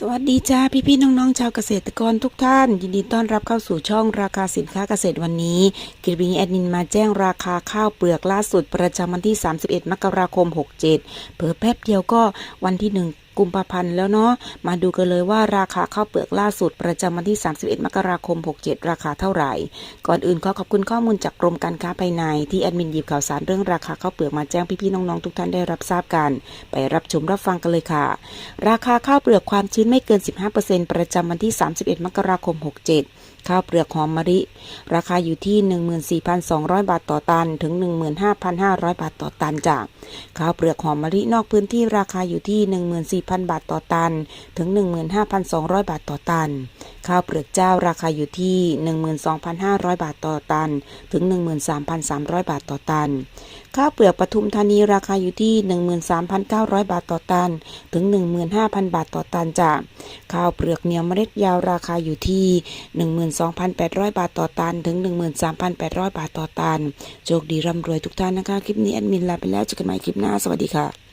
สวัสดีจ้าพี่พี่ๆน้องๆชาวเกษตรกรทุกท่าน ยินดีต้อนรับเข้าสู่ช่องราคาสินค้าเกษตรวันนี้กิรบิงแอดมินมาแจ้งราคาข้าวเปลือกล่าสุดประจำวันที่ 31 มกราคม 67เพิ่แป๊บเดียวก็วันที่ 1 กุมภาพันธ์แล้วเนาะมาดูกันเลยว่าราคาข้าวเปลือกล่าสุดประจำวันที่ 31 มกราคม 67 ราคาเท่าไหร่ ก่อนอื่นขอขอบคุณข้อมูลจากกรมการค้าภายในที่แอดมินหยิบข่าวสารเรื่องราคาข้าวเปลือกมาแจ้งพี่ๆน้องๆทุกท่านได้รับทราบกัน ไปรับชมรับฟังกันเลยค่ะ ราคาข้าวเปลือกความชื้นไม่เกิน 15%ประจำวันที่ 31 มกราคม 67 ข้าวเปลือกหอมมะลิ ราคาอยู่ที่ 14,200 บาทต่อตัน ถึง 15,500 บาทต่อตันจ้ะข้าวเปลือกหอมมะลินอกพื้นที่ราคาอยู่ที่ 14,000 บาทต่อตัน ถึง 15,200 บาทต่อตัน ข้าวเปลือกเจ้าราคาอยู่ที่ 12,500 บาทต่อตัน ถึง 13,300 บาทต่อตัน ข้าวเปลือกปทุมธานีราคาอยู่ที่ 13,900 บาทต่อตัน ถึง 15,000 บาทต่อตันจ้ะข้าวเปลือกเหนียวเมล็ดยาวราคาอยู่ที่ 12,800 บาทต่อตัน ถึง 13,800 บาทต่อตัน โชคดีร่ำรวยทุกท่านนะคะ คลิปนี้แอดมินลาไปแล้วเจอกันใหม่คลิปหน้า สวัสดีค่ะ